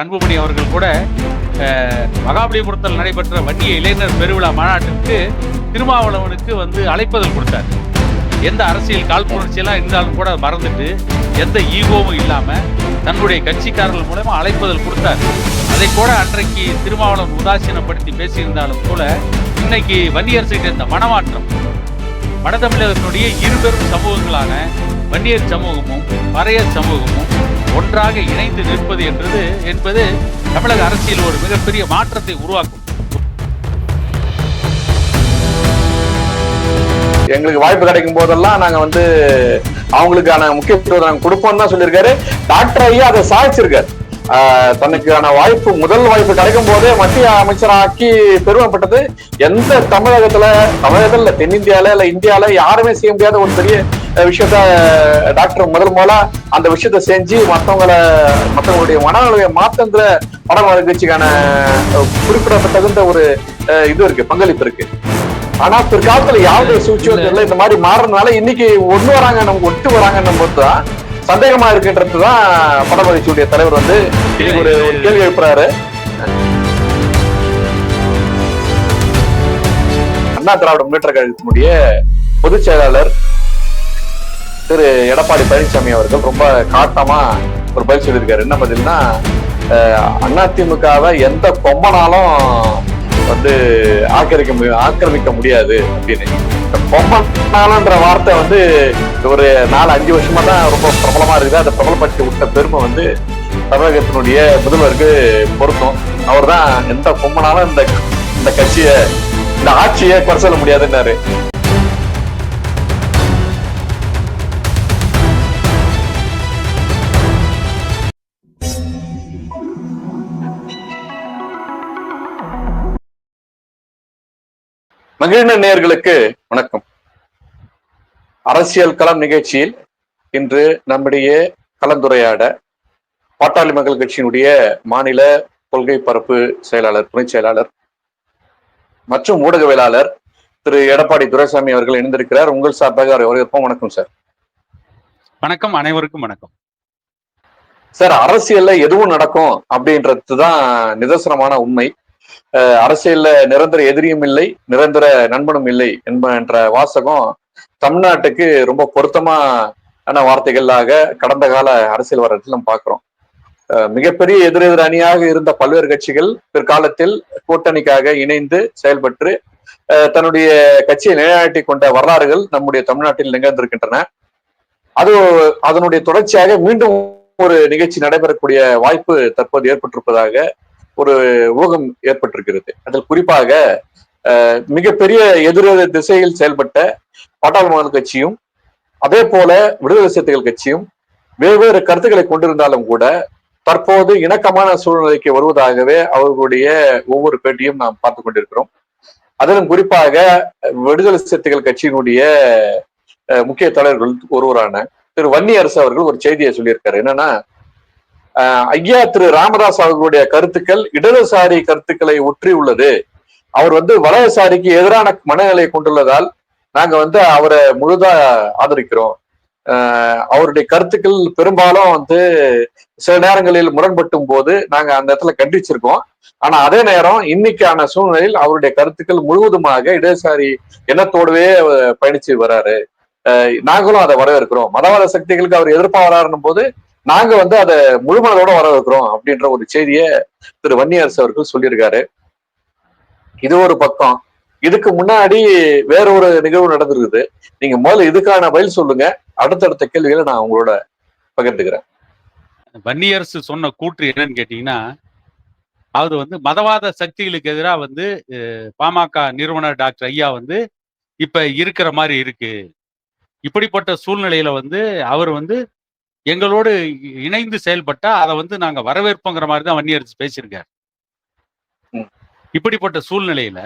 அன்புமணி அவர்கள் கூட மகாபலிபுரத்தில் நடைபெற்ற வன்னிய இளைஞர் பெருவிழா மாநாட்டிற்கு திருமாவளவனுக்கு வந்து அழைப்பதல் கொடுத்தார். எந்த அரசியல் காழ்ப்புணர்ச்சியெல்லாம் இருந்தாலும் கூட மறந்துட்டு எந்த ஈகோவும் இல்லாமல் தன்னுடைய கட்சிக்காரர்கள் மூலமா அழைப்பதல் கொடுத்தார். அதை கூட அன்றைக்கு திருமாவளவன் உதாசீனப்படுத்தி பேசியிருந்தாலும் கூட இன்னைக்கு வன்னியரசுகிட்ட இந்த மனமாற்றம் வடதமிழகத்தினுடைய இருபெரும் சமூகங்களான வன்னியர் சமூகமும் பறையர் சமூகமும் ஒன்றாக இணைந்து நிற்பது என்றது என்பது தமிழக அரசியல் ஒரு மிகப்பெரிய மாற்றத்தை உருவாக்கும். எங்களுக்கு வாய்ப்பு கிடைக்கும் போதெல்லாம் நாங்க வந்து அவங்களுக்கான முக்கியத்துவம் நாங்க கொடுப்போம் தான் சொல்லியிருக்காரு. டாக்டர் ஐயா அதை சாதிச்சிருக்காரு. தனக்கான வாய்ப்பு முதல் வாய்ப்பு கிடைக்கும் போதே மத்திய அமைச்சராக்கி பெருமைப்பட்டது. எந்த தமிழகத்துல தமிழகத்துல இல்ல தென்னிந்தியால இல்ல இந்தியால யாருமே செய்ய முடியாத ஒரு பெரிய விஷயத்த டாக்டர் முதல் முதலா அந்த விஷயத்த செஞ்சு மத்தவங்கள மத்தவங்களுடைய மனநிலையை மாத்தங்கிற படம் நிகழ்ச்சிக்கான அஹ், குறிப்பிடத்தகுந்த ஒரு இது இருக்கு பங்களிப்பு இருக்கு. ஆனா பிற்காலத்துல யாருடைய சூழ்ச்சியத்துல இந்த மாதிரி மாறுறதுனால இன்னைக்கு ஒண்ணு வராங்க நமக்கு ஒட்டு வராங்கன்னும் போதுதான் சந்தேகமா இருக்குன்றதுதான் படமகிழ்ச்சியுடைய தலைவர் வந்து இன்னைக்கு ஒரு ஒரு கேள்வி எழுப்புறாரு. அண்ணா திராவிட முன்னேற்ற கழகத்தினுடைய பொதுச் செயலாளர் திரு எடப்பாடி பழனிசாமி அவர்கள் ரொம்ப காட்டமா ஒரு பதில் சொல்லியிருக்காரு. என்ன பதில்னா அதிமுகவை எந்த கொம்பனாலும் வந்து ஆக்கிரமிக்க முடியும் ஆக்கிரமிக்க முடியாது அப்படின்னு. இந்த கொம்பனாலன்ற வார்த்தை வந்து ஒரு நாலு அஞ்சு வருஷமா தான் ரொம்ப பிரபலமா இருக்குது. அதை பிரபலப்படுத்தி விட்ட பெருமை வந்து தமிழகத்தினுடைய முதல்வருக்கு பொருத்தம் அவர் தான் எந்த கொம்பனாலும் இந்த இந்த கட்சியை இந்த ஆட்சியை குறை சொல்ல முடியாதுன்னாரு. மகிழ்ந்த நேயர்களுக்கு வணக்கம். அரசியல் களம் நிகழ்ச்சியில் இன்று நம்முடைய கலந்துரையாட பாட்டாளி மக்கள் கட்சியினுடைய மாநில கொள்கை பரப்பு செயலாளர் துணை செயலாளர் மற்றும் ஊடகவியலாளர் திரு. எடப்பாடி துரைசாமி அவர்கள் இணைந்திருக்கிறார். உங்கள் சார்பாக அவரை வரவேற்போம் வணக்கம் சார். வணக்கம். அனைவருக்கும் வணக்கம். சார் அரசியல்ல எதுவும் நடக்கும் அப்படின்றது தான் நிதர்சனமான உண்மை. அரசியல்ல நிரந்தர எதிரியும் இல்லை நிரந்தர நண்பனும் இல்லை என்ப என்ற வாசகம் தமிழ்நாட்டுக்கு ரொம்ப பொருத்தமான வார்த்தைகளாக கடந்த கால அரசியல் வரலாற்றில் நம்ம பார்க்கிறோம். மிகப்பெரிய எதிரெதிர் அணியாக இருந்த பல்வேறு கட்சிகள் பிற்காலத்தில் கூட்டணிக்காக இணைந்து செயல்பட்டு தன்னுடைய கட்சியை நிலைநாட்டி கொண்ட வரலாறுகள் நம்முடைய தமிழ்நாட்டில் நிகழ்ந்திருக்கின்றன. அது அதனுடைய தொடர்ச்சியாக மீண்டும் ஒரு நிகழ்ச்சி நடைபெறக்கூடிய வாய்ப்பு தற்போது ஏற்பட்டிருப்பதாக ஒரு ஊகம் ஏற்பட்டிருக்கிறது. அதில் குறிப்பாக அஹ், மிகப்பெரிய எதிரெதிர் திசையில் செயல்பட்ட பாட்டாளி மக்கள் கட்சியும் அதே போல விடுதலை சிறுத்தைகள் கட்சியும் வெவ்வேறு கருத்துக்களை கொண்டிருந்தாலும் கூட தற்போது இணக்கமான சூழ்நிலைக்கு வருவதாகவே அவர்களுடைய ஒவ்வொரு பேட்டியும் நாம் பார்த்து கொண்டிருக்கிறோம். அதிலும் குறிப்பாக விடுதலை சிறுத்தைகள் கட்சியினுடைய அஹ், முக்கிய தலைவர்கள் ஒருவரான திரு வன்னியரசு அவர்கள் ஒரு செய்தியை சொல்லியிருக்காரு. என்னன்னா ஐயா திரு ராமதாஸ் அவர்களுடைய கருத்துக்கள் இடதுசாரி கருத்துக்களை ஒற்றி உள்ளது. அவர் வந்து வலதுசாரிக்கு எதிரான மனநிலையை கொண்டுள்ளதால் நாங்க வந்து அவரை முழுதா ஆதரிக்கிறோம். அவருடைய கருத்துக்கள் பெரும்பாலும் வந்து சில நேரங்களில் முரண்பட்டும் போது நாங்க அந்த இடத்துல கண்டிச்சிருக்கோம். ஆனா அதே நேரம் இன்னைக்கான சூழ்நிலையில் அவருடைய கருத்துக்கள் முழுவதுமாக இடதுசாரி எண்ணத்தோடவே அவர் பயணிச்சு வராரு. நாங்களும் அதை வரவேற்கிறோம். மதவாத சக்திகளுக்கு அவர் எதிர்ப்பா வராருன்னும் போது நாங்க வந்து அதை முழுமனதோட வரவேற்கிறோம் அப்படின்ற ஒரு செய்தியை திரு வன்னியரசு அவர்கள் சொல்லியிருக்காரு. இது ஒரு பக்கம். இதுக்கு முன்னாடி வேற ஒரு நிகழ்வு நடந்திருக்குது. நீங்க முதல்ல இதுக்கான பதில் சொல்லுங்க. அடுத்தடுத்த கேள்விகளை நான் உங்களோட பகிர்ந்துக்கிறேன். வன்னியரசு சொன்ன கூற்று என்னன்னு கேட்டீங்கன்னா அவர் வந்து மதவாத சக்திகளுக்கு எதிராக வந்து பாமக நிறுவனர் டாக்டர் ஐயா வந்து இப்ப இருக்கிற மாதிரி இருக்கு. இப்படிப்பட்ட சூழ்நிலையில வந்து அவர் வந்து எங்களோடு இணைந்து செயல்பட்டா அதை வந்து நாங்க வரவேற்போங்கிற மாதிரி தான் வன்னியரசு பேசியிருக்காரு. இப்படிப்பட்ட சூழ்நிலையில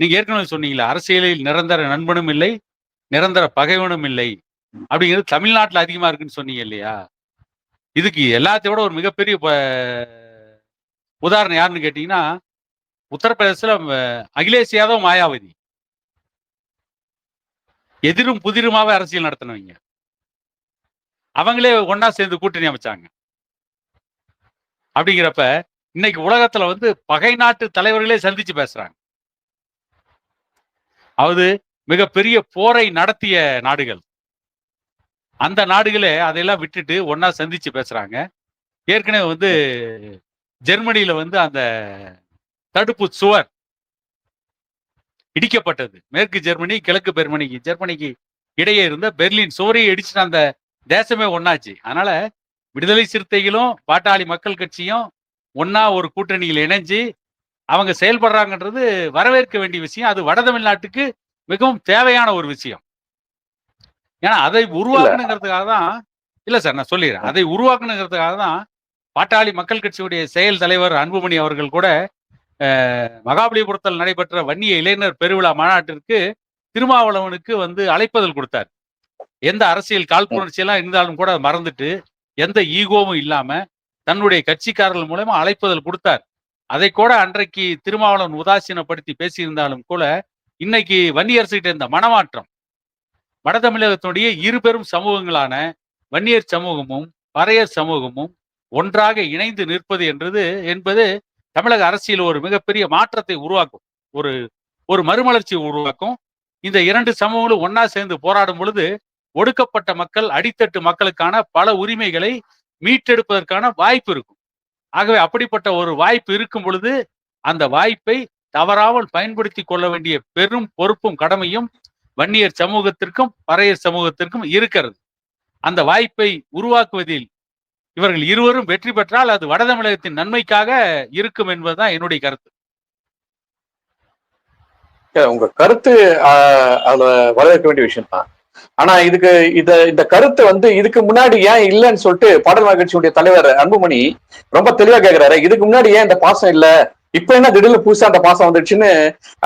நீங்க ஏற்கனவே சொன்னீங்களே அரசியலில் நிரந்தர நண்பனும் இல்லை நிரந்தர பகைவனும் இல்லை அப்படிங்கிறது தமிழ்நாட்டுல அதிகமா இருக்குன்னு சொன்னீங்க இல்லையா? இதுக்கு எல்லாத்தையும் விட ஒரு மிகப்பெரிய உதாரணம் யாருன்னு கேட்டீங்கன்னா உத்தரப்பிரதேசத்துல அகிலேஷ் யாதவ் மாயாவதி. எதிரும் புதிருமாவே அரசியல் நடத்தினவங்க. அவங்களே ஒன்னா சேர்ந்து கூட்டணி அமைச்சாங்க. அப்படிங்கிறப்ப இன்னைக்கு உலகத்துல வந்து பகை நாட்டு தலைவர்களே சந்திச்சு பேசுறாங்க. அது மிகப்பெரிய போரை நடத்திய நாடுகள். அந்த நாடுகளே அதையெல்லாம் விட்டுட்டு ஒன்னா சந்திச்சு பேசுறாங்க. ஏற்கனவே வந்து ஜெர்மனியில வந்து அந்த தடுப்பு சுவர் இடிக்கப்பட்டது. மேற்கு ஜெர்மனி கிழக்கு ஜெர்மனிக்கு ஜெர்மனிக்கு இடையே இருந்த பெர்லின் சுவரையை இடிச்சுட்டு அந்த தேசமே ஒன்னாச்சு அதனால விடுதலை சிறுத்தைகளும் பாட்டாளி மக்கள் கட்சியும் ஒன்னா ஒரு கூட்டணியில் இணைஞ்சு அவங்க செயல்படுறாங்கன்றது வரவேற்க வேண்டிய விஷயம். அது வட தமிழ்நாட்டுக்கு மிகவும் தேவையான ஒரு விஷயம். ஏன்னா அதை உருவாக்கணுங்கிறதுக்காக தான் இல்ல சார் நான் சொல்லிடுறேன். அதை உருவாக்கணுங்கிறதுக்காக தான் பாட்டாளி மக்கள் கட்சியுடைய செயல் தலைவர் அன்புமணி அவர்கள் கூட மகாபலிபுரத்தில் நடைபெற்ற வன்னிய இளைஞர் பெருவிழா மாநாட்டிற்கு திருமாவளவனுக்கு வந்து அழைப்பதல் கொடுத்தார். எந்த அரசியல் காழ்ப்புணர்ச்சி எல்லாம் இருந்தாலும் கூட மறந்துட்டு எந்த ஈகோவும் இல்லாம தன்னுடைய கட்சிக்காரர்கள் மூலமா அழைப்புதல் கொடுத்தார். அதை கூட அன்றைக்கு திருமாவளவன் உதாசீனப்படுத்தி பேசியிருந்தாலும் கூட இன்னைக்கு வன்னியரசுகிட்ட இந்த மனமாற்றம் வட தமிழகத்தினுடைய இரு பெரும் சமூகங்களான வன்னியர் சமூகமும் பறையர் சமூகமும் ஒன்றாக இணைந்து நிற்பது என்றது என்பது தமிழக அரசியல் ஒரு மிகப்பெரிய மாற்றத்தை உருவாக்கும் ஒரு ஒரு மறுமலர்ச்சி உருவாக்கும் இந்த இரண்டு சமூகங்களும் ஒன்னா சேர்ந்து போராடும் பொழுது ஒடுக்கப்பட்ட மக்கள் அடித்தட்டு மக்களுக்கான பல உரிமைகளை மீட்டெடுப்பதற்கான வாய்ப்பு இருக்கும். ஆகவே அப்படிப்பட்ட ஒரு வாய்ப்பு இருக்கும் பொழுது அந்த வாய்ப்பை தவறாமல் பயன்படுத்தி கொள்ள வேண்டிய பெரும் பொறுப்பும் கடமையும் வன்னியர் சமூகத்திற்கும் பறையர் சமூகத்திற்கும் இருக்கிறது. அந்த வாய்ப்பை உருவாக்குவதில் இவர்கள் இருவரும் வெற்றி பெற்றால் அது வடதமிழகத்தின் நன்மைக்காக இருக்கும் என்பதுதான் என்னுடைய கருத்து. உங்க கருத்து அதுல வரவேற்க வேண்டிய விஷயம் தான் ஆனா இதுக்கு இத இந்த கருத்து வந்து இதுக்கு முன்னாடி ஏன் இல்லைன்னு சொல்லிட்டு பாடல் மகிழ்ச்சியுடைய தலைவர் அன்புமணி ரொம்ப தெளிவா கேக்குறாரு. இதுக்கு முன்னாடி ஏன் இந்த பாசம் இல்ல? இப்ப என்ன திடீர்னு புதுசா அந்த பாசம் வந்துடுச்சுன்னு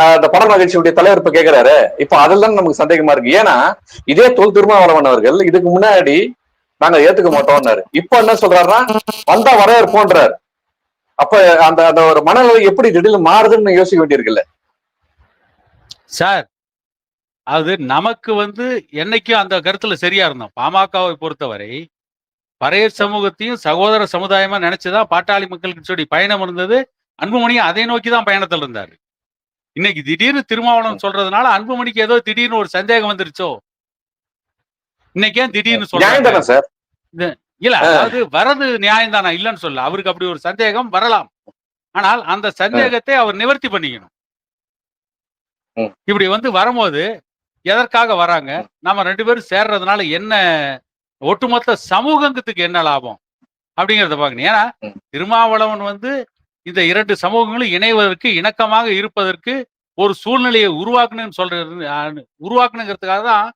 அந்த பாடல் கட்சியுடைய தலைவர் இப்ப கேக்குறாரு. இப்ப அதெல்லாம் நமக்கு சந்தேகமா இருக்கு. ஏன்னா இதே தொல் திருமாவளவன் அவர்கள் இதுக்கு முன்னாடி நாங்க ஏத்துக்க மாட்டோம்னாரு. இப்ப என்ன சொல்றாருன்னா வந்தா வரவேற்போன்றாரு அப்ப அந்த அந்த ஒரு மனநிலை எப்படி திடீர்னு மாறுதுன்னு யோசிக்க வேண்டியிருக்குல்ல சார் அது நமக்கு வந்து என்னைக்கும் அந்த கருத்துல சரியா இருந்தோம். பாமகவை பொறுத்தவரை பறையர் சமூகத்தையும் சகோதர சமுதாயமா நினைச்சுதான் பாட்டாளி மக்கள் கட்சியுடைய பயணம் இருந்தது. அன்புமணியும் அதை நோக்கி தான் பயணத்தில் இருந்தாரு. இன்னைக்கு திடீர்னு திருமாவளவன் சொல்றதுனால அன்புமணிக்கு ஏதோ திடீர்னு ஒரு சந்தேகம் வந்துருச்சோ? இன்னைக்கு ஏன் திடீர்னு சொல்றாங்க இல்ல அதாவது வரது நியாயம் தானா. இல்லைன்னு சொல்ல அவருக்கு அப்படி ஒரு சந்தேகம் வரலாம். ஆனால் அந்த சந்தேகத்தை அவர் நிவர்த்தி பண்ணிக்கணும். இப்படி வந்து வரும்போது எதற்காக வராங்க? நம்ம ரெண்டு பேரும் சேர்றதுனால என்ன ஒட்டுமொத்த சமூகத்துக்கு என்ன லாபம்? அப்படிங்கறத பார்க்கணும். ஏன்னா. திருமாவளவன் வந்து இந்த இரண்டு சமூகங்களும் இணைவதற்கு இணக்கமாக இருப்பதற்கு ஒரு சூழ்நிலையை உருவாக்கணும்னு சொல்றது உருவாக்கணுங்கிறதுக்காக தான்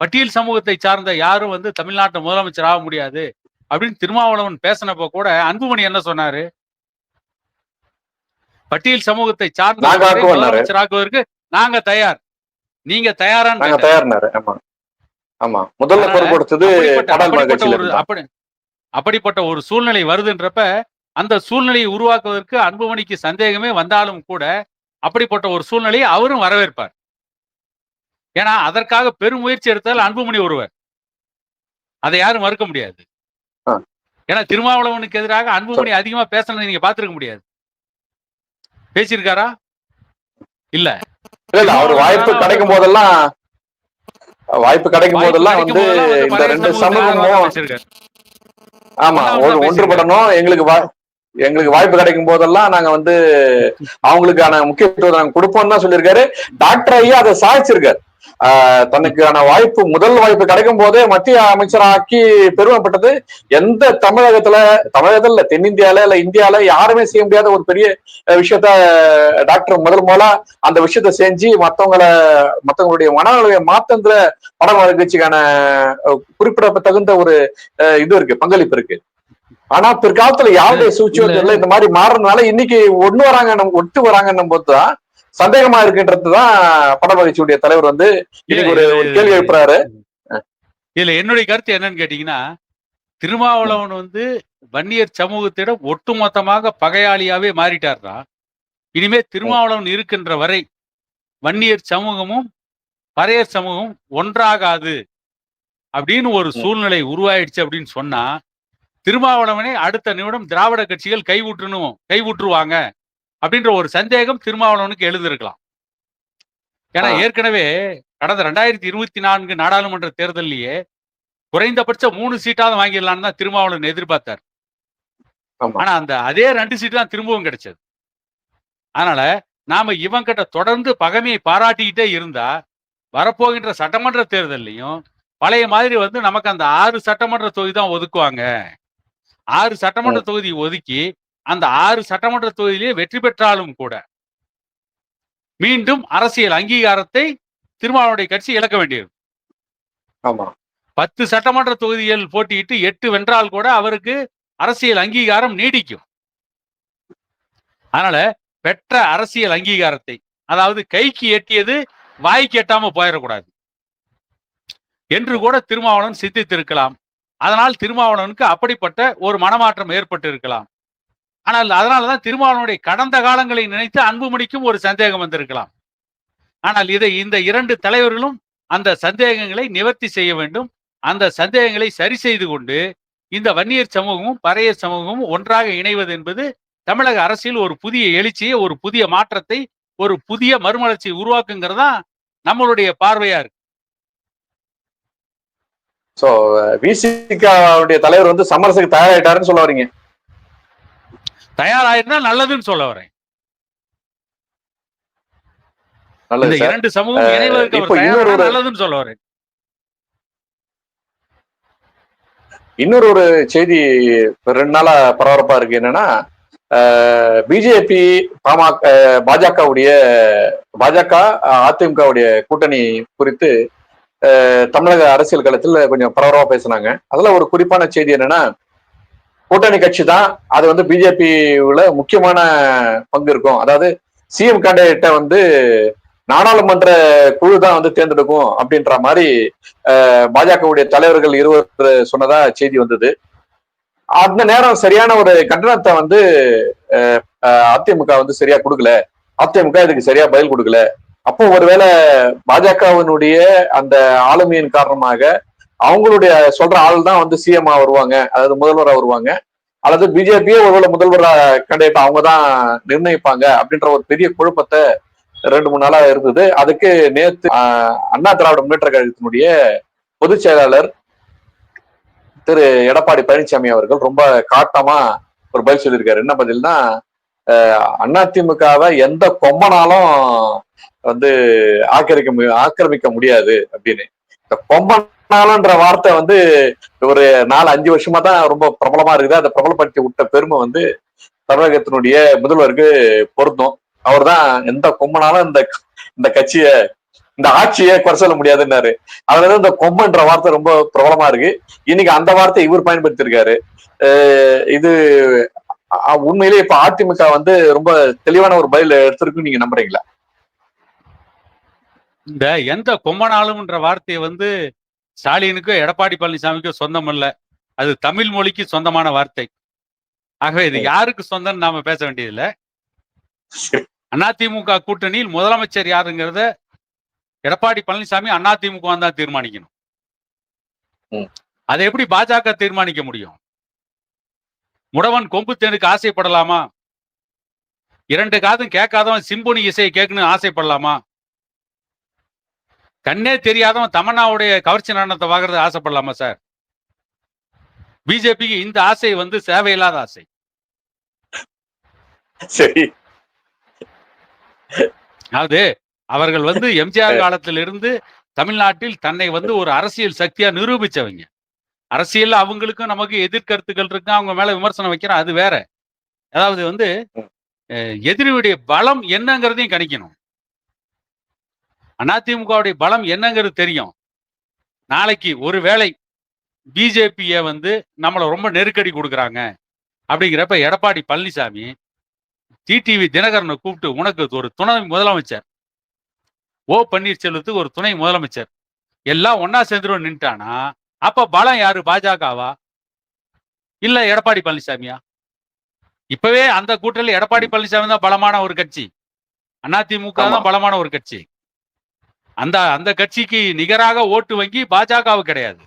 பட்டியல் சமூகத்தை சார்ந்த யாரும் வந்து தமிழ்நாட்டு முதலமைச்சர் ஆக முடியாது அப்படின்னு திருமாவளவன் பேசினப்ப கூட அன்புமணி என்ன சொன்னாரு? பட்டியல் சமூகத்தை சார்ந்த. முதலமைச்சர் ஆக்குவதற்கு நாங்க தயார். நீங்க தயாரான்னு. தயார்னாரு. ஆமா. ஆமா. முதல்ல. அப்படி அப்படிப்பட்ட ஒரு சூழ்நிலை வருதுன்றப்ப அந்த சூழ்நிலையை உருவாக்குவதற்கு அன்புமணிக்கு சந்தேகமே வந்தாலும் கூட அப்படிப்பட்ட ஒரு சூழ்நிலையை அவரும் வரவேற்பார். ஏன்னா அதற்காக பெரும் முயற்சி எடுத்தால் அன்புமணி ஒருவர். அதை யாரும் மறுக்க முடியாது. ஏன்னா திருமாவளவனுக்கு எதிராக அன்புமணி அதிகமா பேசணும்னு நீங்க பாத்துருக்க முடியாது. பேசியிருக்காரா? இல்ல. இல்ல இல்ல அவர் வாய்ப்பு கிடைக்கும் போதெல்லாம் வாய்ப்பு கிடைக்கும் போதெல்லாம் வந்து இந்த ரெண்டு சமூகமும். ஆமா ஒன்றுபடணும் எங்களுக்கு எங்களுக்கு வாய்ப்பு கிடைக்கும் போதெல்லாம் நாங்க வந்து அவங்களுக்கான முக்கியத்துவம் நாங்க கொடுப்போம்னு தான் சொல்லியிருக்காரு. டாக்டர் ஐயா அதை சாதிச்சிருக்காரு. ஆஹ் தனக்கான வாய்ப்பு முதல் வாய்ப்பு கிடைக்கும் போதே மத்திய அமைச்சராக்கி பெருமைப்பட்டது. எந்த தமிழகத்துல தமிழகத்துல இல்ல தென்னிந்தியால இல்ல இந்தியால யாருமே செய்ய முடியாத ஒரு பெரிய விஷயத்த டாக்டர் முதல் முதலா அந்த விஷயத்த செஞ்சு மத்தவங்கள மத்தவங்களுடைய மனநிலையை மாத்தத்துல படம் வளர்ச்சிக்கான அஹ், குறிப்பிடத்தகுந்த ஒரு இது இருக்கு பங்களிப்பு இருக்கு. ஆனா பிற்காலத்துல யாருடைய சூழ்ச்சியத்துல இந்த மாதிரி மாறுறதுனால இன்னைக்கு ஒண்ணு வராங்க நம்ம ஒட்டு வராங்கன்னும் போதுதான் சந்தேகமா இருக்குன்றதுதான் படம் கட்சியுடைய தலைவர் வந்து இன்னைக்கு ஒரு கேள்வி எழுப்புறாரு. இதுல என்னுடைய கருத்து என்னன்னு கேட்டீங்கன்னா திருமாவளவன் வந்து வன்னியர் சமூகத்திடம் ஒட்டுமொத்தமாக பகையாளியாவே மாறிட்டார்னா இனிமே திருமாவளவன் இருக்கின்ற வரை வன்னியர் சமூகமும் பறையர் சமூகம் ஒன்றாகாது அப்படின்னு ஒரு. சூழ்நிலை உருவாயிடுச்சு அப்படின்னு சொன்னா திருமாவளவனை அடுத்த நிமிடம் திராவிட கட்சிகள் கைவிட்டணும் கைவிட்டுருவாங்க அப்படின்ற ஒரு சந்தேகம் திருமாவளவனுக்கு எழுந்திருக்கலாம் ஏன்னா. ஏற்கனவே கடந்த ரெண்டாயிரத்தி இருபத்தி நான்கு நாடாளுமன்ற தேர்தலிலேயே குறைந்தபட்சம் மூணு சீட்டாவது வாங்கிடலாம்னு தான் திருமாவளவன் எதிர்பார்த்தார். ஆனா அந்த அதே ரெண்டு சீட்டு தான் திரும்பவும் கிடைச்சது. அதனால நாம இவன் கிட்ட தொடர்ந்து பகைமையை பாராட்டிக்கிட்டே இருந்தா வரப்போகின்ற சட்டமன்ற தேர்தல்லையும் பழைய மாதிரி வந்து நமக்கு அந்த ஆறு சட்டமன்ற தொகுதி தான் ஒதுக்குவாங்க. ஆறு சட்டமன்ற தொகுதி ஒதுக்கி அந்த ஆறு சட்டமன்ற தொகுதியிலே வெற்றி பெற்றாலும் கூட மீண்டும் அரசியல் அங்கீகாரத்தை திருமாவளவனுடைய கட்சி இழக்க வேண்டியது பத்து சட்டமன்ற தொகுதிகள் போட்டியிட்டு எட்டு வென்றால் கூட அவருக்கு அரசியல் அங்கீகாரம் நீடிக்கும். அதனால பெற்ற அரசியல் அங்கீகாரத்தை அதாவது கைக்கு எட்டியது வாய்க்கு எட்டாம போயிடக்கூடாது. என்று கூட திருமாவளவன் சிந்தித்திருக்கலாம். அதனால் திருமாவளவனுக்கு அப்படிப்பட்ட ஒரு மனமாற்றம் ஏற்பட்டு இருக்கலாம் ஆனால் அதனாலதான் திருமாவளவனுடைய கடந்த காலங்களை நினைத்து அன்புமணிக்கும் ஒரு சந்தேகம் வந்திருக்கலாம். ஆனால் இதை இந்த இரண்டு தலைவர்களும் அந்த சந்தேகங்களை நிவர்த்தி செய்ய வேண்டும். அந்த சந்தேகங்களை சரி செய்து கொண்டு இந்த வன்னியர் சமூகமும் பறையர் சமூகமும் ஒன்றாக இணைவது என்பது தமிழக அரசியல் ஒரு புதிய எழுச்சியை ஒரு புதிய மாற்றத்தை ஒரு புதிய மறுமலர்ச்சியை உருவாக்குங்கிறதா நம்மளுடைய பார்வையா இருக்கு. சோ விசிகாவுடைய தலைவர் வந்து சமரசுக்கு தயாராயிட்டாருன்னு சொல்ல வரீங்க. தயாராயிருந்தா நல்லதுன்னு சொல்ல வரேன். இரண்டு சமூகம் இணைவதற்கு நல்லதுன்னு சொல்ல வரேன். இன்னொரு ஒரு செய்தி ரெண்டு நாளா பரபரப்பா இருக்கு. என்னன்னா பிஜேபி பாமக பாஜகவுடைய பாஜக அதிமுகவுடைய கூட்டணி குறித்து தமிழக அரசியல் களத்தில் கொஞ்சம் பரபரப்பா பேசுனாங்க. அதுல ஒரு குறிப்பான செய்தி என்னன்னா கூட்டணி கட்சி தான் அது வந்து பிஜேபியில முக்கியமான பங்கு இருக்கும். அதாவது சிஎம் கேண்டிடேட்டை வந்து நாடாளுமன்ற குழு தான் வந்து தேர்ந்தெடுக்கும் அப்படின்ற மாதிரி பாஜகவுடைய தலைவர்கள் இருவர் சொன்னதா செய்தி வந்தது. அந்த நேரம் சரியான ஒரு கண்டனத்தை வந்து அதிமுக வந்து சரியா கொடுக்கல. அதிமுக இதுக்கு சரியா பதில் கொடுக்கல. அப்போ ஒருவேளை பாஜகவினுடைய அந்த ஆளுமையின் காரணமாக அவங்களுடைய சொல்ற ஆள் தான் வந்து சிஎம் வருவாங்க அதாவது முதல்வரா வருவாங்க அல்லது பிஜேபியே ஒருவேளை முதல்வரா கண்டிப்பா அவங்க தான் நிர்ணயிப்பாங்க அப்படின்ற ஒரு பெரிய குழப்பத்தை ரெண்டு மூணு நாளா இருந்தது. அதுக்கு நேத்து அண்ணா திராவிட முன்னேற்ற கழகத்தினுடைய பொதுச் செயலாளர் திரு எடப்பாடி பழனிசாமி அவர்கள் ரொம்ப காட்டமா ஒரு பதில் சொல்லியிருக்காரு. என்ன பதில்னா அஹ், அதிமுகவை எந்த கொம்பனாலும் வந்து ஆக்கிரமிக்க ஆக்கிரமிக்க முடியாது அப்படின்னு. இந்த கொம்பனாலன்ற வார்த்தை வந்து ஒரு நாலு அஞ்சு வருஷமா தான் ரொம்ப பிரபலமா இருக்குது. அதை பிரபலப்படுத்தி விட்ட பெருமை வந்து தமிழகத்தினுடைய முதல்வருக்கு பொருந்தும். அவர்தான் எந்த கொம்பனாலும் இந்த இந்த கட்சிய இந்த ஆட்சியை குறை சொல்ல முடியாதுன்னாரு. அதனால இந்த கொம்பன்ற வார்த்தை ரொம்ப பிரபலமா இருக்கு. இன்னைக்கு அந்த வார்த்தை இவர் பயன்படுத்தியிருக்காரு. இது உண்மையிலேயே இப்ப அதிமுக வந்து ரொம்ப தெளிவான ஒரு பதில் எடுத்திருக்குன்னு நீங்க நம்புறீங்களா? இந்த எந்த கொம்பனாலும்ன்ற வார்த்தையை வந்து ஸ்டாலினுக்கோ எடப்பாடி பழனிசாமிக்கோ சொந்தம் இல்ல. அது தமிழ் மொழிக்கு சொந்தமான வார்த்தை. ஆகவே இது யாருக்கு சொந்தம்னு நாம பேச வேண்டியதில்லை. அதிமுக கூட்டணியில் முதலமைச்சர் யாருங்கிறத எடப்பாடி பழனிசாமி அதிமுக தான் தீர்மானிக்கணும். அதை எப்படி பாஜக தீர்மானிக்க முடியும்? முடவன் கொம்பு தேனுக்கு ஆசைப்படலாமா? இரண்டு காதும் கேட்காதவன் சிம்பொனி இசையை கேட்கணும்னு ஆசைப்படலாமா? கண்ணே தெரியாதவன் தமன்னாவுடைய கவர்ச்சி நடனத்தை பார்க்கறது ஆசைப்படலாமா சார்? பிஜேபிக்கு இந்த ஆசை வந்து தேவையில்லாத ஆசை. சரி. அதாவது அவர்கள் வந்து எம்ஜிஆர் காலத்திலிருந்து தமிழ்நாட்டில் தன்னை வந்து ஒரு அரசியல் சக்தியா நிரூபிச்சவங்க. அரசியல்ல அவங்களுக்கும் நமக்கு எதிர்கருத்துக்கள் இருக்கு அவங்க மேல விமர்சனம் வைக்கிறோம் அது வேற. அதாவது வந்து எதிரியுடைய பலம் என்னங்கிறதையும் கணிக்கணும். அதிமுகவுடைய பலம் என்னங்கிறது தெரியும். நாளைக்கு ஒருவேளை பிஜேபிய வந்து நம்மளை ரொம்ப நெருக்கடி கொடுக்குறாங்க. அப்படிங்கிறப்ப எடப்பாடி பழனிசாமி டிடிவி தினகரனை கூப்பிட்டு உனக்கு ஒரு துணை முதலமைச்சர் ஓ பன்னீர்செல்வத்துக்கு ஒரு துணை முதலமைச்சர் எல்லாம் ஒன்னா சேர்ந்துரும் நின்ட்டானா அப்ப பலம் யாரு? பாஜகவா? இல்ல எடப்பாடி பழனிசாமியா? இப்பவே அந்த கூட்டணியில் எடப்பாடி பழனிசாமி தான் பலமான ஒரு கட்சி. அதிமுக. தான் பலமான ஒரு கட்சி. அந்த அந்த கட்சிக்கு நிகராக ஓட்டு வங்கி பாஜகவு கிடையாது.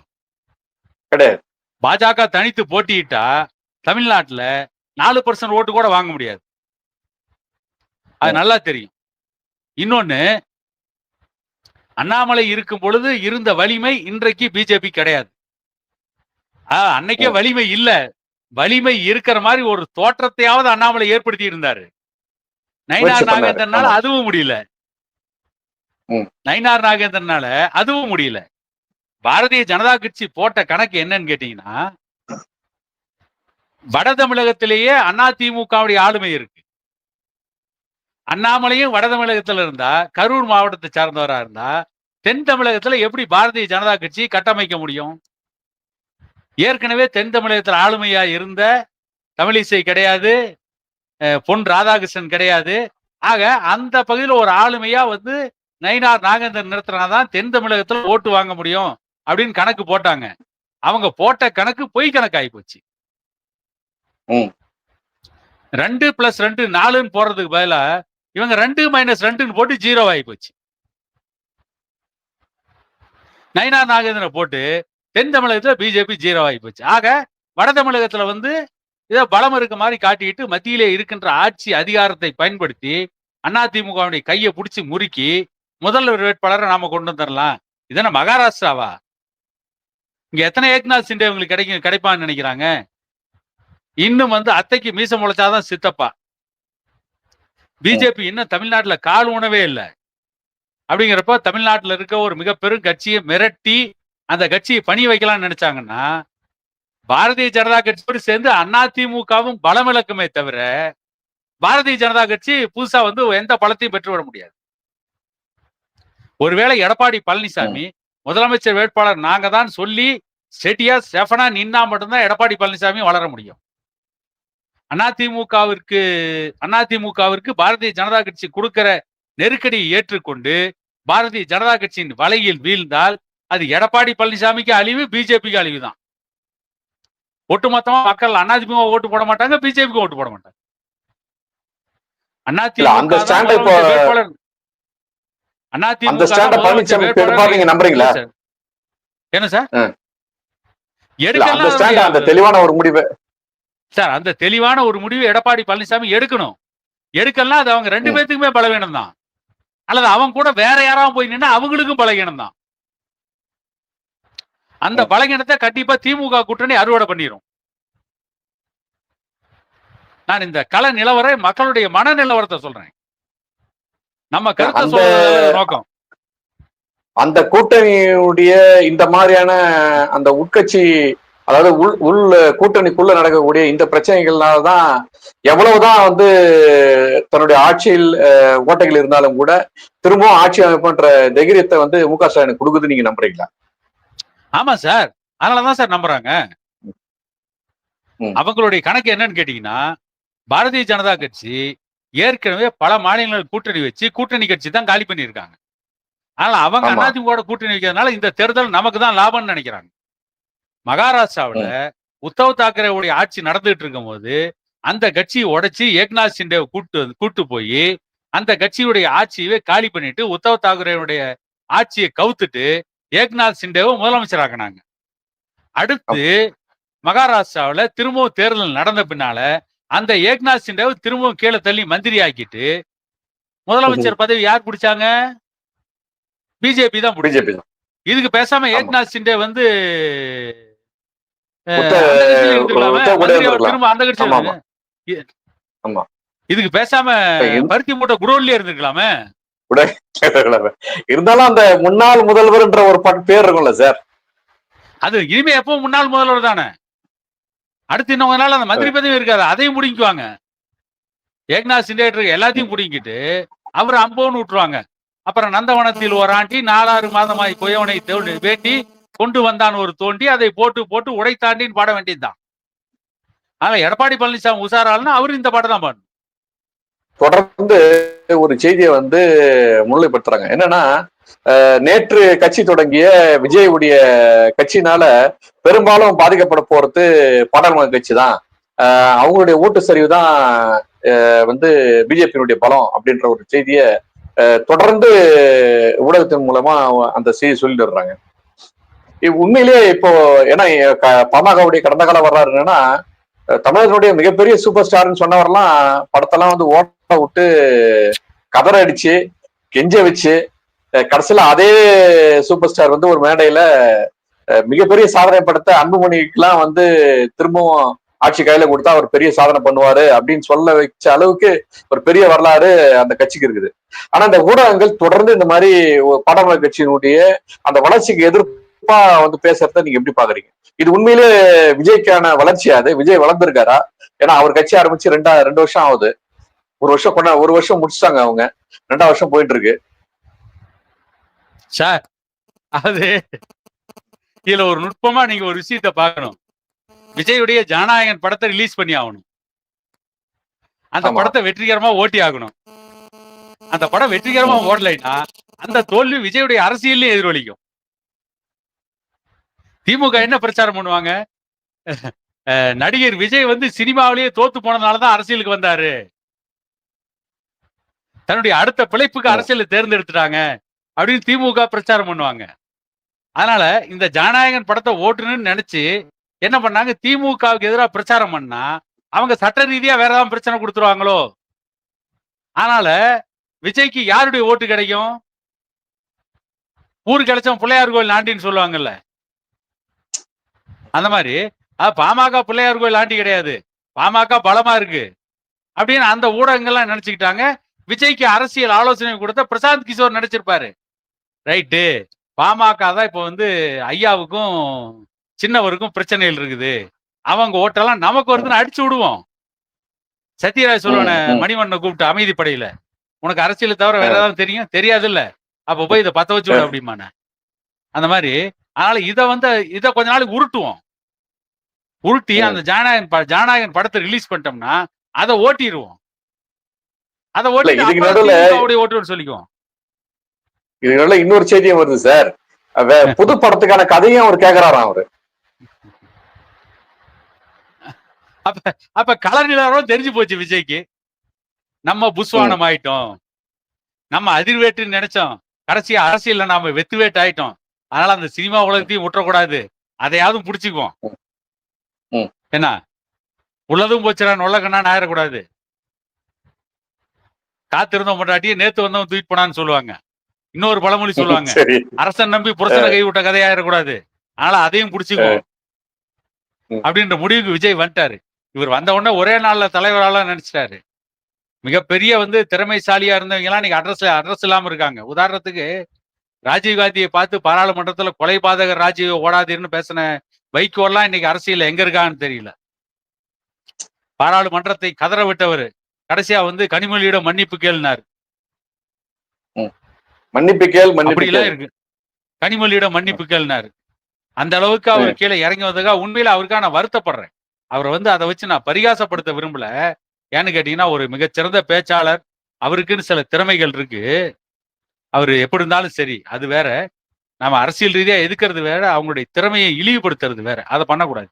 கிடையாது. பாஜக தனித்து போட்டியிட்டா தமிழ்நாட்டுல நாலு பர்சன்ட் ஓட்டு கூட வாங்க முடியாது. அது நல்லா தெரியும். இன்னொன்னு அண்ணாமலை இருக்கும் பொழுது இருந்த வலிமை இன்றைக்கு பிஜேபி கிடையாது. அன்னைக்கே வலிமை இல்ல. வலிமை இருக்கிற மாதிரி ஒரு தோற்றத்தையாவது அண்ணாமலை ஏற்படுத்தி இருந்தாரு நயினார் பண்ணாரு. நாகேந்திரனால. அதுவும் முடியல. நயினார் நாகேந்திரனால அதுவும் முடியல. பாரதிய ஜனதா கட்சி போட்ட கணக்கு என்னன்னு கேட்டீங்கன்னா வட தமிழகத்திலேயே அதிமுகவுடைய ஆளுமை இருக்கு. அண்ணாமலையும் வட தமிழகத்துல இருந்தா கரூர் மாவட்டத்தை சார்ந்தவரா இருந்தா தென் தமிழகத்துல எப்படி பாரதிய ஜனதா கட்சி கட்டமைக்க முடியும்? ஏற்கனவே தென் தமிழகத்துல ஆளுமையா இருந்த தமிழிசை கிடையாது பொன் ராதாகிருஷ்ணன் கிடையாது. ஆக அந்த பகுதியில் ஒரு ஆளுமையா வந்து நயினார் நாகேந்திரன் நிறுத்தினாதான் தென் தமிழகத்துல ஓட்டு வாங்க முடியும் அப்படின்னு கணக்கு போட்டாங்க. அவங்க போட்ட கணக்கு பொய் கணக்கு ஆகி போச்சு. ம். ரெண்டு பிளஸ் ரெண்டு நாலுன்னு போறதுக்கு பதிலா இவங்க ரெண்டு மைனஸ் ரெண்டுன்னு போட்டு ஜீரோ ஆகி போச்சு. நயினார் நாகேந்திரன் போட்டு தென் தமிழகத்துல பிஜேபி ஜீரோ ஆகி போச்சு. ஆக வட தமிழகத்துல வந்து ஏதோ பலம் இருக்க மாதிரி காட்டிக்கிட்டு மத்தியிலே இருக்கின்ற ஆட்சி அதிகாரத்தை பயன்படுத்தி அதிமுகவுடைய கையை பிடிச்சி முறுக்கி முதல்வர் வேட்பாளரை நாம கொண்டு வந்துடலாம். இதென்ன மகாராஷ்டிராவா? இங்க எத்தனை ஏக்நாத் சிண்டே உங்களுக்கு கிடைக்கும் கிடைப்பான்னு நினைக்கிறாங்க? இன்னும் வந்து அத்தைக்கு மீச முளைச்சாதான் சித்தப்பா. பிஜேபி இன்னும் தமிழ்நாட்டுல கால் உணவே இல்லை. அப்படிங்கிறப்ப தமிழ்நாட்டுல இருக்க ஒரு மிக பெரும் கட்சியை மிரட்டி அந்த கட்சியை பணி வைக்கலாம்னு நினைச்சாங்கன்னா பாரதிய ஜனதா கட்சியோடு சேர்ந்து அதிமுகவும் பலம் இழக்குமே தவிர பாரதிய ஜனதா கட்சி புதுசா வந்து எந்த பலத்தையும் பெற்றுவிட முடியாது. ஒருவேளை எடப்பாடி பழனிசாமி முதலமைச்சர் வேட்பாளர் நாங்க தான் சொல்லி ஸ்டெட்டியா ஸ்டெஃபனா நின்னா மட்டும்தான் எடப்பாடி பழனிசாமி வளர முடியும். அதிமுகவிற்கு அதிமுகவிற்கு பாரதிய ஜனதா கட்சி கொடுக்கிற நெருக்கடியை ஏற்றுக்கொண்டு பாரதிய ஜனதா கட்சியின் வலையில் வீழ்ந்தால் அது எடப்பாடி பழனிசாமிக்கு அழிவு பிஜேபிக்கு அழிவு தான் ஒட்டுமொத்தமா மக்கள் அதிமுக ஓட்டு போட மாட்டாங்க பிஜேபிக்கு ஓட்டு போட மாட்டாங்க. அதிமுக வேட்பாளர் அந்த பழனிசாமி பெரும்பாலும் நீங்க நம்புறீங்களா? என்ன சார்? எடுக்கலாம் அந்த ஸ்டாண்ட் தெளிவான ஒரு முடிவு. சார் அந்த தெளிவான ஒரு முடிவு எடப்பாடி பழனிசாமி எடுக்கணும். எடுக்கலாம் அது அவங்க ரெண்டு. பேத்துக்குமே பலவீனம் தான். அல்லது அவங்க கூட வேற யாராவது போய் நின்னா அவங்களுக்கும் பலவீனம் தான். அந்த. பலகீனத்தை கண்டிப்பா திமுக கூட்டணி அறுவடை பண்ணிரும். நான் இந்த கள நிலவரை மக்களுடைய மன நிலவரத்தை சொல்றேன். நம்ம கருத்தை நோக்கம். அந்த கூட்டணியுடைய இந்த மாதிரியான அந்த உட்கட்சி அதாவது உள் உள் கூட்டணிக்குள்ள நடக்கக்கூடிய இந்த பிரச்சனைகள்னாலதான் எவ்வளவுதான் வந்து தன்னுடைய ஆட்சியில் ஓட்டைகள் இருந்தாலும் கூட திரும்பவும் ஆட்சி அமைப்புன்ற தைரியத்தை வந்து மு க ஸ்டாலின் கொடுக்குது நீங்க நம்புறீங்களா? ஆமா சார். அதனாலதான் சார் நம்புறாங்க. அவங்களுடைய கணக்கு என்னன்னு கேட்டீங்கன்னா பாரதிய ஜனதா கட்சி ஏற்கனவே பல மாநிலங்கள் கூட்டணி வச்சு கூட்டணி கட்சி தான் காலி பண்ணியிருக்காங்க. அதனால அவங்க. அதிமுக கூட்டணி வைக்கிறதுனால இந்த தேர்தல் நமக்கு தான் லாபம்னு நினைக்கிறாங்க. மகாராஷ்டிராவுல உத்தவ் தாக்கரேவுடைய ஆட்சி நடந்துட்டு இருக்கும்போது அந்த கட்சியை உடைச்சு ஏக்நாத் சிண்டேவை கூட்டு கூட்டு போய் அந்த கட்சியுடைய ஆட்சியவே காலி பண்ணிட்டு உத்தவ் தாக்கரேவுடைய ஆட்சியை கவுத்துட்டு ஏக்நாத் சிண்டேவை முதலமைச்சர் ஆக்குனாங்க அடுத்து மகாராஷ்டிராவுல திரும்பவும் தேர்தல் நடந்த பின்னால அந்த ஏக்நாத் சிண்டேவை திரும்பவும் கீழே தள்ளி மந்திரி ஆக்கிட்டு முதலமைச்சர் பதவி யார் பிடிச்சாங்க? பிஜேபி தான் பிடிச்சது பிஜேபி இதுக்கு பேசாம. ஏக்நாத் சிண்டே வந்து. திரும்ப அந்த ஆமா. இதுக்கு பேசாம பருத்தி மூட்டை குடோன்லயே இருந்திருக்கலாமே இருந்தாலும் அந்த முன்னாள் முதல்வர்ன்ற ஒரு பேர் இருக்கும்ல சார். அது இனிமே எப்போ முன்னாள் முதல்வர் தானே? அடுத்து இன்னும் கொஞ்ச நாள் அந்த மந்திரி பதவி இருக்காது. அதையும் முடிக்குவாங்க ஏக்நாத் சிண்டே எல்லாத்தையும் பிடிங்கிட்டு அவர் அம்போன்னு விட்டுருவாங்க. அப்புறம் நந்தவனத்தில் ஒரு ஆண்டி நாலாறு மாதமாய் குயவனை வேண்டி கொண்டு வந்தான் ஒரு தோண்டி. அதை போட்டு போட்டு உடை தாண்டின்னு பாட வேண்டியதுதான். ஆனா எடப்பாடி பழனிசாமி உசாரால்னா அவர் இந்த பாட்டை தான் பாடணும். தொடர்ந்து ஒரு செய்தியை வந்து முன்னிலைப்படுத்துறாங்க. என்னன்னா நேற்று கட்சி தொடங்கிய விஜயுடைய கட்சினால பெரும்பாலும் பாதிக்கப்பட போறது பாடாளுமன்ற கட்சி தான் அவங்களுடைய ஓட்டு சரிவு தான் வந்து பிஜேபியினுடைய பலம் அப்படின்ற ஒரு செய்தியை தொடர்ந்து ஊடகத்தின் மூலமா அந்த செய்தி சொல்லிடுறாங்க இ- உண்மையிலேயே இப்போ ஏன்னா க- பாமகவுடைய கடந்த கால வரலாறு என்னன்னா தமிழகனுடைய தமிழகத்தினுடைய மிகப்பெரிய சூப்பர் ஸ்டார்னு சொன்னவரெல்லாம் படத்தெல்லாம் வந்து ஓட்ட விட்டு கதற அடிச்சு கெஞ்ச வச்சு கடைசியில அதே சூப்பர் ஸ்டார் வந்து ஒரு மேடையில மிகப்பெரிய சாதனை படுத்த அன்புமணிக்கெல்லாம் வந்து திரும்பவும் ஆட்சி கையில கொடுத்தா அவர் பெரிய சாதனை பண்ணுவாரு அப்படின்னு சொல்ல வச்ச அளவுக்கு ஒரு பெரிய வரலாறு அந்த கட்சிக்கு இருக்குது. ஆனா இந்த ஊடகங்கள் தொடர்ந்து இந்த மாதிரி ஒரு கட்சியினுடைய அந்த வளர்ச்சிக்கு எதிர்ப்பா வந்து பேசுறத நீங்க எப்படி பாக்குறீங்க? இது உண்மையிலே விஜய்க்கான வளர்ச்சியா அது விஜய் வளர்ந்துருக்காரா? ஏன்னா அவர் கட்சி ஆரம்பிச்சு ரெண்டா ரெண்டு வருஷம் ஆகுது. ஒரு வருஷம் கொண்டா ஒரு வருஷம் முடிச்சிட்டாங்க அவங்க. ரெண்டாவது வருஷம் போயிட்டு இருக்கு சார் அது இதுல ஒரு நுட்பமா நீங்க ஒரு விஷயத்த பார்க்கணும். விஜயுடைய ஜனநாயகன் படத்தை ரிலீஸ் பண்ணி ஆகணும். அந்த. படத்தை வெற்றிகரமா ஓட்டி ஆகணும். அந்த படம் வெற்றிகரமா ஓடலைன்னா அந்த தோல்வி விஜயுடைய அரசியலையும் எதிரொலிக்கும். திமுக என்ன பிரச்சாரம் பண்ணுவாங்க? நடிகர் விஜய் வந்து சினிமாவிலேயே தோத்து போனதுனாலதான் அரசியலுக்கு வந்தாரு. தன்னுடைய அடுத்த பிழைப்புக்கு அரசியலை தேர்ந்தெடுத்துட்டாங்க அப்படின்னு திமுக பிரச்சாரம் பண்ணுவாங்க. அதனால இந்த ஜனநாயகன் படத்தை ஓட்டுன்னு நினைச்சு என்ன பண்ணாங்க? திமுகவுக்கு எதிராக பிரச்சாரம் பண்ணா அவங்க சட்ட ரீதியா வேற ஏதாவது பிரச்சனை கொடுத்துருவாங்களோ? அதனால விஜய்க்கு யாருடைய ஓட்டு கிடைக்கும்? ஊர் கிடைச்சவன் பிள்ளையார் கோயில் ஆண்டின்னு சொல்லுவாங்கல்ல. அந்த மாதிரி. அது பாமக பிள்ளையார் கோயில் ஆண்டி கிடையாது. பாமக பலமா இருக்கு. அப்படின்னு அந்த ஊடகங்கள்லாம் நினைச்சுக்கிட்டாங்க. விஜய்க்கு அரசியல் ஆலோசனை கொடுத்த பிரசாந்த் கிஷோர் நடிச்சிருப்பாரு. ரைட்டு. பாமக தான் இப்ப வந்து ஐயாவுக்கும் சின்னவருக்கும் பிரச்சனைகள் இருக்குது. அவங்க ஓட்டெல்லாம் நமக்கு வருதுன்னு அடிச்சு விடுவோம். சத்யராஜ் சொல்லுவானே. மணிவண்ணனை கூப்பிட்டு அமைதி படையில. உனக்கு அரசியலை தவிர வேற ஏதாவது தெரியும்? தெரியாது இல்ல அப்ப போய் இதை பத்த வச்சு விடு அப்படிமானே அந்த மாதிரி. அதனால இத வந்து இத கொஞ்ச நாளைக்கு உருட்டுவோம். உருட்டி. அந்த ஜனநாயகன் ப- ஜனநாயகன் படத்தை ரிலீஸ் பண்ணிட்டோம்னா அதை ஓட்டிடுவோம் அதை ஓட்டி ஓட்டுன்னு சொல்லிக்குவோம். இதனால இன்னொரு செய்தியும் வருது சார். புது படத்துக்கான கதையும் அவர் கேக்குறாராம் அவரு. அப்ப கலர் நிலவரம் தெரிஞ்சு போச்சு விஜய்க்கு. நம்ம புஸ்வானம் ஆயிட்டோம். நம்ம அதிர்வேட்டுன்னு நினைச்சோம். கடைசியா அரசியல்ல நாம வெத்து வேட்டு ஆயிட்டோம். அதனால அந்த சினிமா உலகத்தையும் விட்டுறக்கூடாது அதையாவது புடிச்சுக்குவோம். என்ன? உள்ளதும் போச்சுடா நொல்ல கண்ணா ஆயிடக்கூடாது காத்திருந்தோம் பொண்டாட்டியே நேத்து வந்தவன் தூக்கிட்டு போனான்னு சொல்லுவாங்க. இன்னொரு பழமொழி சொல்லுவாங்க. அரசன் நம்பி புரசனை கைவிட்ட கதையாயிடக்கூடாது அதனால அதையும் புடிச்சுக்குவோம் ம். அப்படின்ற முடிவுக்கு விஜய் வந்துட்டாரு. இவர் வந்த உடனே ஒரே நாள்ல தலைவரால நினைச்சிட்டாரு. மிகப்பெரிய வந்து திறமைசாலியா இருந்தவங்க எல்லாம் இன்னைக்கு அட்ரஸ் அட்ரஸ் இல்லாம இருக்காங்க. உதாரணத்துக்கு ராஜீவ் காந்தியை பார்த்து பாராளுமன்றத்துல கொலை பாதகர் ராஜீவ் ஓடாதீர்னு பேசின வைகோலாம் இன்னைக்கு அரசியல்ல எங்க இருக்கான்னு தெரியல. பாராளுமன்றத்தை கதற விட்டவர். கடைசியா வந்து கனிமொழியிடம் மன்னிப்பு கேள்னார். மன்னிப்பு கேள் மன்னிப்பு கனிமொழியிடம் மன்னிப்பு கேள்னாரு. அந்த அளவுக்கு அவர் கீழே இறங்கி வந்ததுக்காக உண்மையில அவருக்காக நான் வருத்தப்படுறேன். அவரை வந்து அதை வச்சு நான் பரிகாசப்படுத்த விரும்பல. ஏன்னு கேட்டீங்கன்னா ஒரு மிகச்சிறந்த பேச்சாளர். அவருக்குன்னு சில திறமைகள் இருக்கு. அவர் எப்படி இருந்தாலும் சரி அது வேற. நாம அரசியல் ரீதியா எதுக்கிறது வேற அவங்களுடைய திறமையை இழிவுபடுத்துறது வேற. அதை பண்ணக்கூடாது.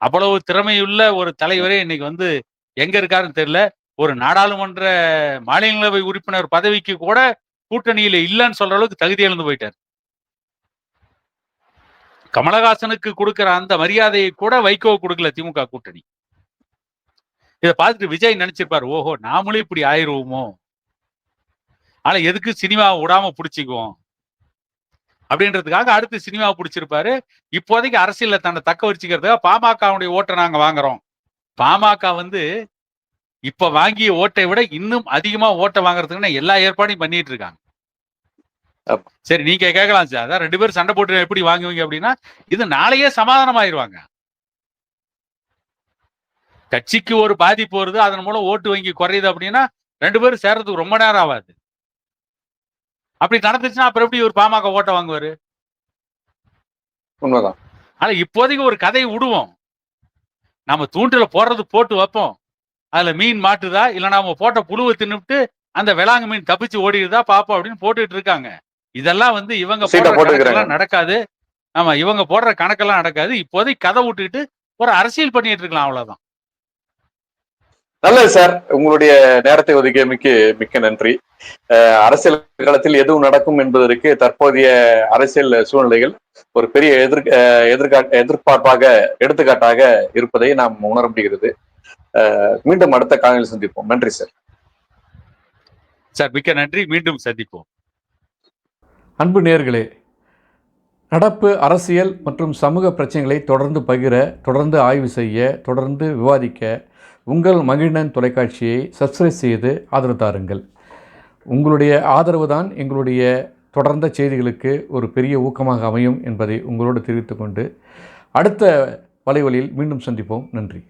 அவ்வளவு திறமையுள்ள ஒரு தலைவரே இன்னைக்கு வந்து எங்க இருக்காருன்னு தெரியல. ஒரு நாடாளுமன்ற மாநிலங்களவை உறுப்பினர் பதவிக்கு கூட கூட்டணியில இல்லைன்னு சொல்ற அளவுக்கு தகுதி இழந்து போயிட்டார். கமலஹாசனுக்கு கொடுக்கிற அந்த மரியாதையை கூட வைகோ கொடுக்கல திமுக கூட்டணி. இதை பார்த்துட்டு விஜய் நினைச்சிருப்பாரு ஓஹோ நாமளும் இப்படி ஆயிடுவோமோ ஆனா எதுக்கு சினிமா விடாம பிடிச்சிக்குவோம்? அப்படின்றதுக்காக அடுத்து சினிமா பிடிச்சிருப்பாரு. இப்போதைக்கு அரசியல்ல தன்னை தக்க வச்சுக்கிறதுக்காக பாமகவுடைய ஓட்டை நாங்க வாங்குறோம். பாமக வந்து இப்ப வாங்கிய ஓட்டை விட இன்னும் அதிகமா ஓட்டை வாங்குறதுக்குன்னு எல்லா ஏற்பாடையும் பண்ணிட்டு இருக்காங்க. சரி நீங்க கேட்கலாம் சார். அதான் ரெண்டு பேரும் சண்டை போட்டு எப்படி வாங்குவீங்க அப்படின்னா இது நாளையே சமாதானம் ஆயிருவாங்க கட்சிக்கு ஒரு பாதிப்பு வருது அதன் மூலம் ஓட்டு வங்கி குறையுது அப்படின்னா ரெண்டு பேரும் சேர்றதுக்கு ரொம்ப நேரம் ஆகாது அப்படி நடந்துச்சுன்னா அப்புறம் எப்படி ஒரு பாமக ஓட்ட வாங்குவாரு? உண்மைதான். ஆனா இப்போதைக்கு ஒரு கதையை விடுவோம். நம்ம தூண்டில போடுறது போட்டு வைப்போம். அதுல மீன் மாட்டுதா? இல்ல நாம போட்ட புழுவை தின்னுட்டு அந்த விலாங்கு மீன் தப்பிச்சு ஓடிடுதா பாப்போம் அப்படின்னு போட்டுட்டு இருக்காங்க. இதெல்லாம் வந்து இவங்க போடுற. கணக்கெல்லாம் நடக்காது. ஆமா இவங்க போடுற கணக்கெல்லாம் நடக்காது. இப்போதைக்கு கதை விட்டுக்கிட்டு ஒரு அரசியல் பண்ணிட்டு இருக்கலாம் அவ்வளவுதான். நல்லது சார். உங்களுடைய நேரத்தை ஒதுக்கியமைக்கு மிக்க நன்றி. அஹ் அரசியல் களத்தில் எதுவும் நடக்கும் என்பதற்கு தற்போதைய அரசியல் சூழ்நிலைகள் ஒரு பெரிய எதிர் அஹ் எதிர்கா எதிர்பார்ப்பாக எடுத்துக்காட்டாக இருப்பதை நாம் உணர முடிகிறது. மீண்டும் அடுத்த காலையில் சந்திப்போம். நன்றி சார். சார் மிக்க நன்றி. மீண்டும் சந்திப்போம். அன்பு நேர்களே நடப்பு அரசியல் மற்றும் சமூக பிரச்சனைகளை தொடர்ந்து பகிர தொடர்ந்து ஆய்வு செய்ய தொடர்ந்து விவாதிக்க உங்கள் மகிழ்நன் தொலைக்காட்சியை சப்ஸ்கிரைப் செய்து ஆதரவு தாருங்கள். உங்களுடைய ஆதரவு தான் எங்களுடைய தொடர்ந்த செய்திகளுக்கு ஒரு பெரிய ஊக்கமாக அமையும் என்பதை உங்களோடு தெரிவித்துக்கொண்டு அடுத்த வலைவலியில் மீண்டும் சந்திப்போம். நன்றி.